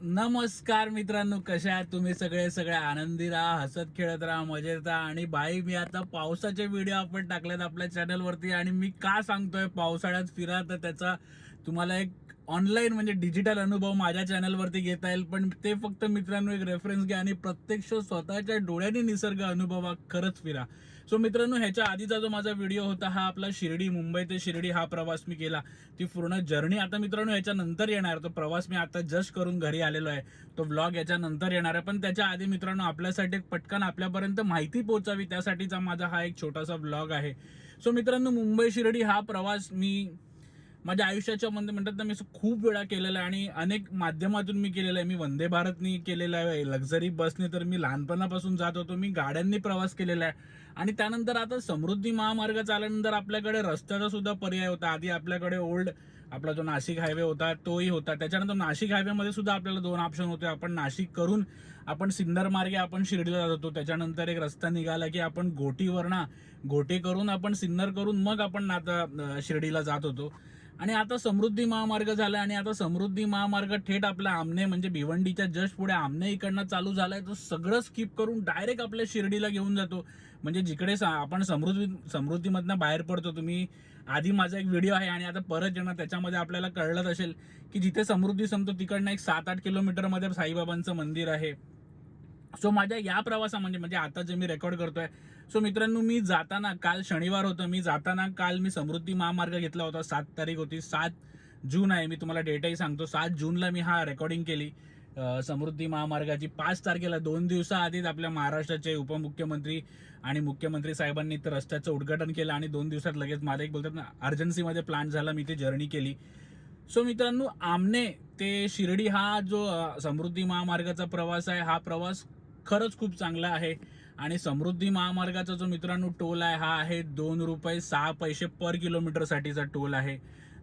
नमस्कार मित्रांनो कशा आहात तुम्ही? सगळे सगळे आनंदी राहा हसत खेळत राहा मजेत राहा. आणि बाई मी आता पावसाचे व्हिडिओ आपण टाकलेत आपल्या चॅनलवरती आणि मी का सांगतोय पावसाळ्यात फिरा तर त्याचा तुम्हाला एक ऑनलाईन म्हणजे डिजिटल अनुभव माझ्या चॅनलवरती घेता येईल पण ते फक्त मित्रांनो एक रेफरन्स घ्या आणि प्रत्यक्ष स्वतःच्या डोळ्याने निसर्ग अनुभवा खरंच फिरा. सो मित्रांनो ह्याच्या आधीचा जो माझा व्हिडिओ होता हा आपला शिर्डी मुंबई ते शिर्डी हा प्रवास मी केला. ती पूर्ण जर्नी आता मित्रांनो ह्याच्यानंतर येणार. तो प्रवास मी आता जस्ट करून घरी आलेलो आहे. तो ब्लॉग याच्यानंतर येणार आहे. पण त्याच्या आधी मित्रांनो आपल्यासाठी एक पटकन आपल्यापर्यंत माहिती पोहोचावी त्यासाठीचा माझा हा एक छोटासा ब्लॉग आहे. सो मित्रांनो मुंबई शिर्डी हा प्रवास मी माझ्या आयुष्याच्या मध्ये म्हणतात ना मी असं खूप वेळा केलेला आहे आणि अनेक माध्यमातून मी केलेलं आहे. मी वंदे भारतनी केलेलं आहे लक्झरी बसने तर मी लहानपणापासून जात होतो मी गाड्यांनी प्रवास केलेला आहे. आणि त्यानंतर आता समृद्धी महामार्ग चालल्यानंतर आपल्याकडे रस्त्याचा सुद्धा पर्याय होता. आधी आपल्याकडे ओल्ड आपला जो नाशिक हायवे होता तोही होता. त्याच्यानंतर नाशिक हायवेमध्ये सुद्धा आपल्याला दोन ऑप्शन होते. आपण नाशिक करून आपण सिन्नर मार्गे आपण शिर्डीला जात होतो. त्याच्यानंतर एक रस्ता निघाला की आपण गोटीवरना गोटे करून आपण सिन्नर करून मग आपण आता शिर्डीला जात होतो. आणि आता समृद्धी महामार्ग झाला आणि आता समृद्धी महामार्ग थेट आपल्या आमने म्हणजे भिवंडीच्या जस्ट पुढे आमने इकडनं चालू झालाय तो सगळं स्किप करून डायरेक्ट आपल्या शिर्डीला घेऊन जातो. म्हणजे जिकडे सा- आपण समृद्धी समृद्धीमधनं बाहेर पडतो तुम्ही आधी माझा एक व्हिडिओ आहे आणि आता परत येणार त्याच्यामध्ये आपल्याला कळलंच असेल की जिथे समृद्धी संपतो तिकडनं एक सात आठ किलोमीटरमध्ये साईबाबांचं मंदिर आहे. सो माझ्या या प्रवासामध्ये म्हणजे आता जे मी रेकॉर्ड करतोय सो मित्रांनो मी जाताना काल शनिवार होतं. मी जाताना काल मी समृद्धी महामार्ग घेतला होता. सात तारीख होती. सात जून आहे. मी तुम्हाला डेटही सांगतो. सात जूनला मी हा रेकॉर्डिंग केली. समृद्धी महामार्गाची पाच तारखेला. दोन दिवसाआधीच आपल्या महाराष्ट्राचे उपमुख्यमंत्री आणि मुख्यमंत्री साहेबांनी तर रस्त्याचं उद्घाटन केलं आणि दोन दिवसात लगेच मला एक बोलतात ना अर्जन्सीमध्ये प्लॅन झाला. मी ते जर्नी केली. सो मित्रांनो आमने ते शिर्डी हा जो समृद्धी महामार्गाचा प्रवास आहे हा प्रवास खरंच खूप चांगला आहे. आणि समृद्धी महामार्गाचा जो मित्रांनो टोल आहे हा आहे दोन रुपये सहा पैसे पर किलोमीटरसाठीचा टोल आहे.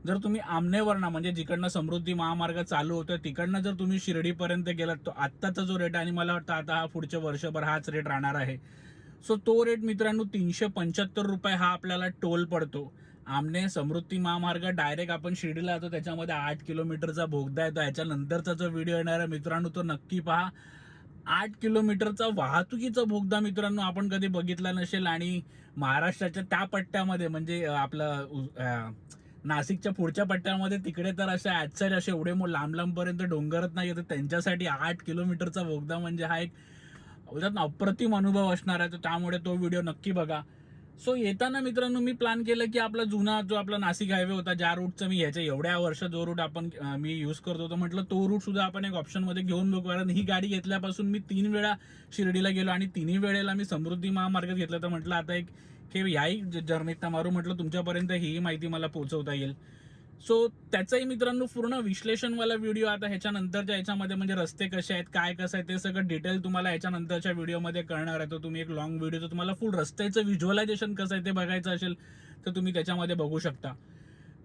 जर तुम्ही आमनेवरना म्हणजे जिकडनं समृद्धी महामार्ग चालू होतो तिकडनं जर तुम्ही शिर्डीपर्यंत गेलात तो आत्ताचा जो रेट आहे आणि मला वाटतं आता हा पुढच्या वर्षभर हाच रेट राहणार आहे. सो तो रेट मित्रांनो तीनशे पंच्याहत्तर रुपये हा आपल्याला टोल पडतो. आमने समृद्धी महामार्ग डायरेक्ट आपण शिर्डीला जातो त्याच्यामध्ये आठ किलोमीटरचा भोगदा येतो. याच्यानंतरचा जो व्हिडिओ येणार आहे मित्रांनो तो नक्की पहा. आठ किलोमीटरचा वाहतुकीचा बोगदा मित्रांनो आपण कधी बघितला नसेल आणि महाराष्ट्राच्या त्या पट्ट्यामध्ये म्हणजे आपलं नाशिकच्या पुढच्या पट्ट्यामध्ये तिकडे तर असे ऍटसाईड असे एवढे मो- लांब लांबपर्यंत डोंगरच नाही तर त्यांच्यासाठी आठ किलोमीटरचा भोगदा म्हणजे हा एक अप्रतिम अनुभव असणार आहे. तर त्यामुळे तो व्हिडिओ नक्की बघा. सो येताना मित्रांनो मी प्लॅन केलं की आपला जुना जो आपला नाशिक हायवे होता ज्या रूटचं मी ह्याच्या एवढ्या वर्ष जो रूट आपण मी यूज करत होतो म्हटलं तो रूट सुद्धा आपण एक ऑप्शनमध्ये घेऊन बघू. कारण ही गाडी घेतल्यापासून मी तीन वेळा शिर्डीला गेलो आणि तिन्ही वेळेला मी समृद्धी महामार्ग घेतला. तर म्हटलं आता एक हे याही जर्नीत मारू. म्हटलं तुमच्यापर्यंत ही माहिती मला पोहोचवता येईल. सो त्याचाही मित्रांनो पूर्ण विश्लेषणवाला व्हिडिओ आता ह्याच्यानंतरच्या ह्याच्यामध्ये म्हणजे रस्ते कसे आहेत काय कसं आहे ते सगळं डिटेल तुम्हाला ह्याच्यानंतरच्या व्हिडिओमध्ये कळणार आहे. तर तुम्ही एक लॉंग व्हिडिओ तर तुम्हाला फुल रस्त्याचं व्हिज्युअलायझेशन कसं आहे ते बघायचं असेल तर तुम्ही त्याच्यामध्ये बघू शकता.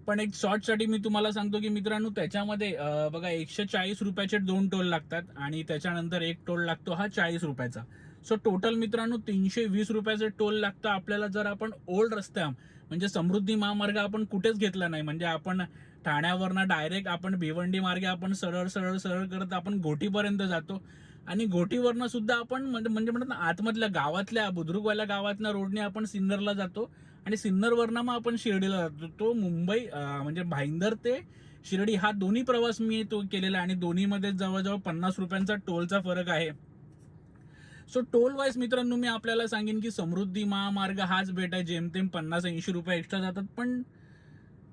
पण एक शॉर्टसाठी मी तुम्हाला सांगतो की मित्रांनो त्याच्यामध्ये बघा एकशे चाळीस रुपयाचे दोन टोल लागतात आणि त्याच्यानंतर एक टोल लागतो हा चाळीस रुपयाचा. सो टोटल मित्रांनो तीनशे वीस रुपयाचे टोल लागतं आपल्याला जर आपण ओल्ड रस्त्या म्हणजे समृद्धी महामार्ग आपण कुठेच घेतला नाही. म्हणजे आपण ठाण्यावरनं डायरेक्ट आपण भिवंडी मार्गे आपण सरळ सरळ सरळ करत आपण गोटीपर्यंत जातो. आणि गोटीवरनं सुद्धा आपण म्हणजे म्हणजे म्हणतात ना आतमधल्या गावातल्या बुद्रुकवाल्या गावातल्या रोडने आपण सिन्नरला जातो. आणि सिन्नरवरनं मग आपण शिर्डीला जातो. तो मुंबई म्हणजे भाईंदर ते शिर्डी हा दोन्ही प्रवास मी तो केलेला आणि दोन्हीमध्ये जवळजवळ पन्नास रुपयांचा टोलचा फरक आहे. सो टोल वाईज मित्रांनो मी आपल्याला सांगेन की समृद्धी महामार्ग हाच भेट आहे जेमतेम पन्नास ऐंशी रुपये एक्स्ट्रा जातात. पण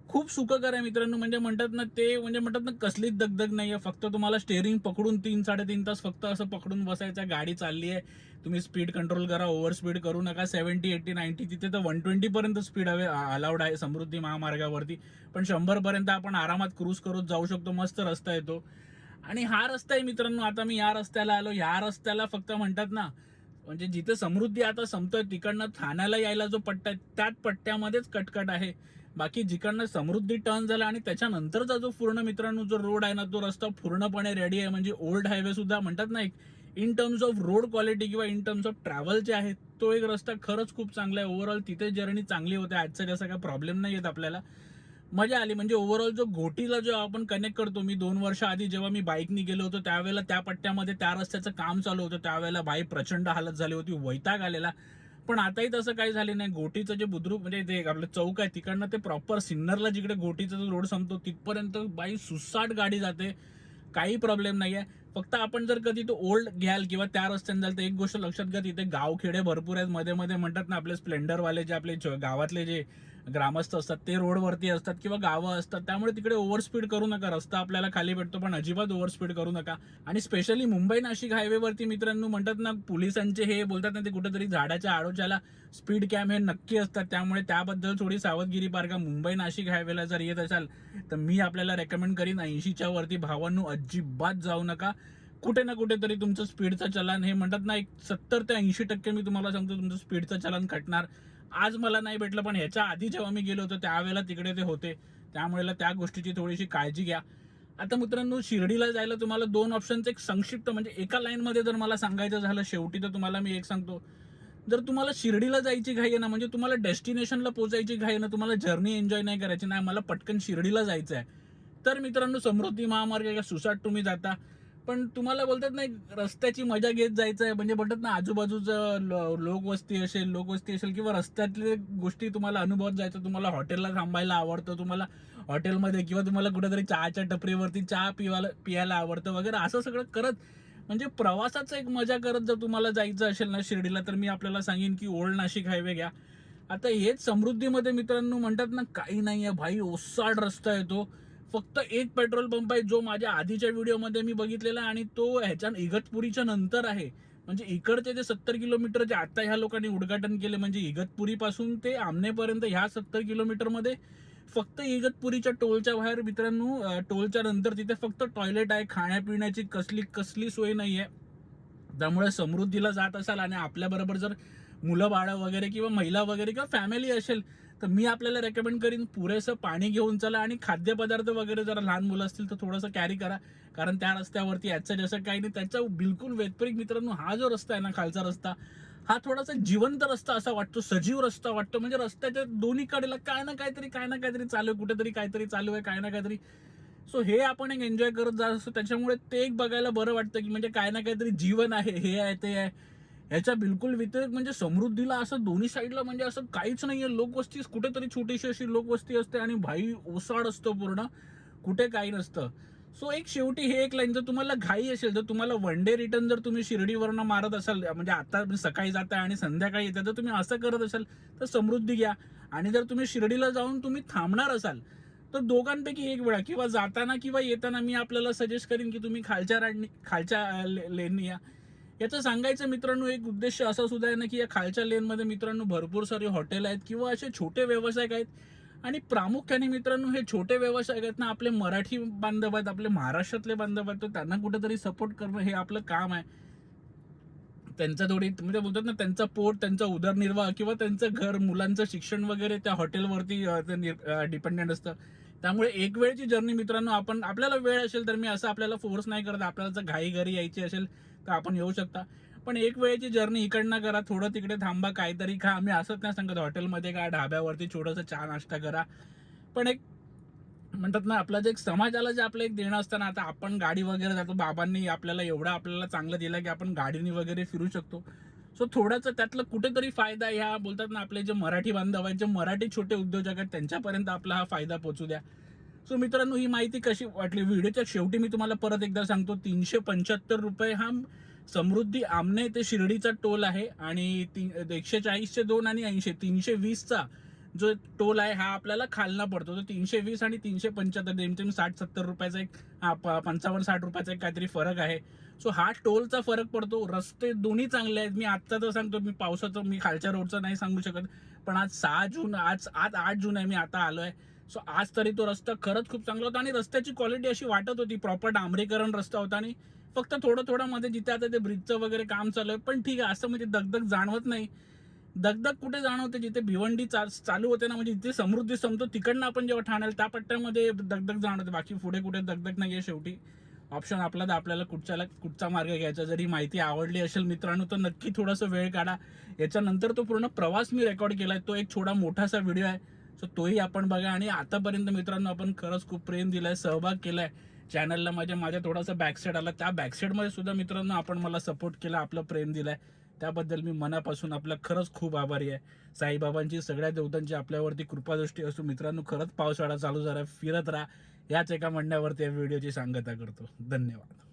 खूप सुखकर आहे मित्रांनो म्हणजे म्हणतात ना ते म्हणजे म्हणतात ना कसलीच दगदग नाही आहे फक्त तुम्हाला स्टेअरिंग पकडून तीन साडेतीन तास फक्त असं पकडून बसायचं गाडी चालली आहे. तुम्ही स्पीड कंट्रोल करा ओव्हर स्पीड करू नका. सेव्हन्टी एट्टी नाईन्टी तिथे तर वन ट्वेंटी पर्यंत स्पीड हवे अलाउड आहे समृद्धी महामार्गावरती. पण शंभर पर्यंत आपण आरामात क्रूज करत जाऊ शकतो. मस्त रस्ता येतो. आणि हा रस्ता आहे मित्रांनो आता मी या रस्त्याला आलो. ह्या रस्त्याला फक्त म्हणतात ना म्हणजे जिथे समृद्धी आता संपतोय तिकडनं ठाण्याला यायला जो पट्टा आहे त्याच पट्ट्यामध्येच कटकट आहे. बाकी जिकडनं समृद्धी टर्न झाला आणि त्याच्यानंतरचा जो पूर्ण मित्रांनो जो रोड आहे ना तो रस्ता पूर्णपणे रेडी आहे. म्हणजे ओल्ड हायवे सुद्धा म्हणतात ना एक in terms of road quality किंवा इन टर्म्स ऑफ ट्रॅव्हल जे आहे तो एक रस्ता खरंच खूप चांगला आहे. ओव्हरऑल तिथे जर्नी चांगली होते. आजचा जसा काही प्रॉब्लेम नाही येत आपल्याला. मजा आली. म्हणजे ओव्हरऑल जो घोटीला जो आपण कनेक्ट करतो मी दोन वर्ष आधी जेव्हा मी बाईकनी गेलो होतो त्यावेळेला त्या पट्ट्यामध्ये त्या रस्त्याचं काम चालू होतं. त्यावेळेला बाई प्रचंड हालत झाली होती वैताग आलेला. पण आताही तसं काही झाले नाही. गोटीचं जे बुद्रुक म्हणजे ते आपलं चौक आहे तिकडनं ते प्रॉपर सिन्नरला जिकडे घोटीचा जो रोड संपतो तिथपर्यंत बाई सुसाट गाडी जाते. काही प्रॉब्लेम नाही आहे फक्त आपण जर कधी तो ओल्ड घ्याल किंवा त्या रस्त्याने जाल तर एक गोष्ट लक्षात घ्या तिथे गावखेडे भरपूर आहेत. मध्ये मध्ये म्हणतात ना आपले स्प्लेंडरवाले जे आपले गावातले जे ग्रामस्थ असतात ते रोडवरती असतात किंवा गावं असतात त्यामुळे तिकडे ओव्हरस्पीड करू नका रस्ता आपल्याला खाली भेटतो पण अजिबात ओव्हरस्पीड करू नका. आणि स्पेशली मुंबई नाशिक हायवेवरती मित्रांनो म्हणतात ना पोलिसांचे हे बोलतात ना ते कुठेतरी झाडाच्या आडोच्याला स्पीड कॅम हे नक्की असतात. त्यामुळे त्याबद्दल थोडी सावधगिरी बाळगा मुंबई नाशिक हायवेला जर येत असाल तर मी आपल्याला रेकमेंड करीन ऐंशीच्या वरती भावांनो अजिबात जाऊ नका. कुठे ना कुठेतरी तुमचं स्पीडचं चलन हे म्हणतात ना एक सत्तर ते ऐंशी टक्के मी तुम्हाला सांगतो तुमचं स्पीडचं चलन कटणार आज मला नाही भेटलं पण ह्याच्या आधी जेव्हा मी गेलो होतो त्यावेळेला तिकडे ते होते. त्यामुळे त्या गोष्टीची थोडीशी काळजी घ्या. आता मित्रांनो शिर्डीला जायला तुम्हाला दोन ऑप्शन्स एक संक्षिप्त म्हणजे एका लाईनमध्ये जर मला सांगायचं झालं शेवटी तर तुम्हाला मी एक सांगतो. जर तुम्हाला शिर्डीला जायची घाई आहे ना म्हणजे तुम्हाला डेस्टिनेशनला पोचायची घाई आहे ना तुम्हाला जर्नी एन्जॉय नाही करायची नाही मला पटकन शिर्डीला जायचं आहे तर मित्रांनो समृद्धी महामार्ग किंवा सुसाट तुम्ही जाता. पण तुम्हाला बोलतात ना एक रस्त्याची मजा घेत जायचं आहे म्हणजे बोलतात ना आजूबाजूचं लोकवस्ती असेल लोकवस्ती असेल किंवा रस्त्यातले गोष्टी तुम्हाला अनुभवत जायचं. तुम्हाला हॉटेलला थांबायला आवडतं तुम्हाला हॉटेलमध्ये किंवा तुम्हाला कुठेतरी चहाच्या टपरीवरती चहा पिवायला पियायला आवडतं वगैरे. असं सगळं करत म्हणजे प्रवासाचं एक मजा करत जर तुम्हाला जायचं असेल ना शिर्डीला तर मी आपल्याला सांगेन की ओल्ड नाशिक हायवे घ्या. आता हेच समृद्धीमध्ये मित्रांनो म्हणतात ना काही नाही आहे भाई ओसाड रस्ता येतो. फक्त एक पेट्रोल पंप आहे जो माझ्या आधीच्या व्हिडिओमध्ये मी बघितलेला आणि तो ह्याच्या इगतपुरीच्या नंतर आहे. म्हणजे इकडचे जे सत्तर किलोमीटर जे आता ह्या लोकांनी उद्घाटन केले म्हणजे इगतपुरीपासून ते आमनेपर्यंत ह्या सत्तर किलोमीटरमध्ये फक्त इगतपुरीच्या टोलच्या बाहेर मित्रांनो टोलच्या नंतर तिथे फक्त टॉयलेट आहे खाण्यापिण्याची कसली कसली सोय नाही आहे त्यामुळे समृद्धीला जात असाल आणि आपल्याबरोबर जर मुलं बाळं वगैरे किंवा महिला वगैरे किंवा फॅमिली असेल तर मी आपल्याला रेकमेंड करीन पुरेसं पाणी घेऊन चला आणि खाद्यपदार्थ वगैरे जरा लहान मुलं असतील तर थोडंसं कॅरी करा. कारण त्या रस्त्यावरती याचं जसं काही नाही त्याचा बिलकुल व्यतिरिक्त मित्रांनो हा जो रस्ता आहे ना खालचा रस्ता हा थोडासा जिवंत रस्ता असा वाटतो सजीव रस्ता वाटतो. म्हणजे रस्त्याच्या दोन्ही कडेला काय ना काहीतरी काय ना काहीतरी चालू आहे कुठेतरी काहीतरी चालू आहे काय ना काहीतरी सो हे आपण एक एन्जॉय करत जात असतो. त्याच्यामुळे ते एक बघायला बरं वाटतं की म्हणजे काय ना काहीतरी जीवन आहे हे आहे ते आहे. ह्याच्या बिलकुल व्यतिरिक्त म्हणजे समृद्धीला असं दोन्ही साईडला म्हणजे असं काहीच नाही आहे लोकवस्तीच कुठेतरी छोटीशी अशी लोकवस्ती असते आणि भाई ओसाड असतो पूर्ण कुठे काही नसतं. सो एक शेवटी हे एक लाईन जर तुम्हाला घाई असेल तर तुम्हाला वन डे रिटर्न जर तुम्ही शिर्डीवरनं मारत असाल म्हणजे आता सकाळी जाताय आणि संध्याकाळी येतात तर तुम्ही असं करत असाल तर समृद्धी घ्या. आणि जर तुम्ही शिर्डीला जाऊन तुम्ही थांबणार असाल तर दोघांपैकी एक वेळा किंवा जाताना किंवा येताना मी आपल्याला सजेस्ट करीन की तुम्ही खालच्या राडनी खालच्या लेननी या. याचं सांगायचं मित्रांनो एक उद्देश असा सुद्धा आहे ना की या खालच्या लेनमध्ये मित्रांनो भरपूर सारे हॉटेल आहेत किंवा असे छोटे व्यवसायिक आहेत. आणि प्रामुख्याने मित्रांनो हे छोटे व्यवसायिक आहेत ना आपले मराठी बांधव आहेत आपले महाराष्ट्रातले बांधव आहेत तर त्यांना कुठेतरी सपोर्ट करणं हे आपलं काम आहे. त्यांचा थोडी म्हणजे बोलतात ना त्यांचा पोट त्यांचा उदरनिर्वाह किंवा त्यांचं घर मुलांचं शिक्षण वगैरे त्या हॉटेलवरती डिपेंडेंट असतं. त्यामुळे एक वेळची जर्नी मित्रांनो आपण आपल्याला वेळ असेल तर मी असं आपल्याला फोर्स नाही करत आपल्याला जर घाई घरी यायची असेल तर आपण येऊ शकता. पण एक वेळची जर्नी इकडनं करा थोडं तिकडे थांबा काहीतरी खा. आम्ही असंच नाही सांगत हॉटेलमध्ये का ढाब्यावरती छोटंसं चहा नाश्ता करा. पण एक म्हणतात ना आपलं जे एक समाजाला जे आपलं एक देणं असतं ना आता आपण गाडी वगैरे जातो बाबांनी आपल्याला एवढं आपल्याला चांगलं दिलं की आपण गाडीने वगैरे फिरू शकतो. सो थोडंसं त्यातलं कुठेतरी फायदा ह्या बोलतात ना आपले जे मराठी बांधव आहेत जे मराठी छोटे उद्योजक आहेत त्यांच्यापर्यंत आपला हा फायदा पोचू द्या. सो मित्रांनो ही माहिती कशी वाटली? व्हिडिओच्या शेवटी मी तुम्हाला परत एकदा सांगतो तीनशे पंच्याहत्तर रुपये हा समृद्धी आमने ते शिर्डीचा टोल आहे आणि ती एकशे चाळीसचे दोन आणि ऐंशी तीनशे वीसचा जो टोल आहे हा आपल्याला खालना पडतो. तो तीनशे वीस आणि तीनशे पंच्याहत्तर जेमतेम साठ सत्तर रुपयाचा एक हा, प- पंचावन्न साठ रुपयाचा एक काहीतरी फरक आहे. सो हा टोलचा फरक पडतो. रस्ते दोन्ही चांगले आहेत. मी आत्ता तर सांगतो मी पावसाचं मी खालच्या रोडचं नाही सांगू शकत. पण आज सहा जून आज आज आठ जून आहे मी आता आलो आहे सो आज तरी तो रस्ता खरंच खूप चांगला होता आणि रस्त्याची क्वालिटी अशी वाटत होती. प्रॉपर डांबरीकरण रस्ता होता आणि फक्त थोडं थोडं मध्ये जिथे आता ते ब्रिजचं वगैरे काम चालू आहे. पण ठीक आहे असं म्हणजे दगदग जाणवत नाही. दगदग कुठे जाणवते? जिथे भिवंडी चा चालू होते ना म्हणजे जिथे समृद्धी संपतो तिकडनं आपण जेव्हा ठाण्याला त्या पट्ट्यामध्ये दगदग जाणवते. बाकी पुढे कुठे दगदग नाही आहे शेवटी. ऑप्शन आपला तर आपल्याला कुठच्याला कुठचा मार्ग घ्यायचा. जरी माहिती आवडली असेल मित्रांनो तर नक्की थोडासा वेळ काढा. याच्यानंतर तो पूर्ण प्रवास मी रेकॉर्ड केलाय. तो एक छोटा मोठासा व्हिडिओ आहे. सो तोही आपण बघा. आणि आतापर्यंत मित्रांनो आपण खरंच खूप प्रेम दिलाय सहभाग केलाय. चॅनलला माझ्या माझ्या थोडासा बॅकसाईड आला. त्या बॅकसाईडमध्ये सुद्धा मित्रांनो आपण मला सपोर्ट केला आपलं प्रेम दिलाय. त्याबद्दल मी मनापासून आपला खरंच खूप आभारी आहे. साईबाबांची सगळ्या देवतांची आपल्यावरती कृपादृष्टी असो. मित्रांनो खरंच पावसाळा चालू झाला फिरत राहा. याच एका म्हणण्यावरती या व्हिडिओची सांगता करतो. धन्यवाद.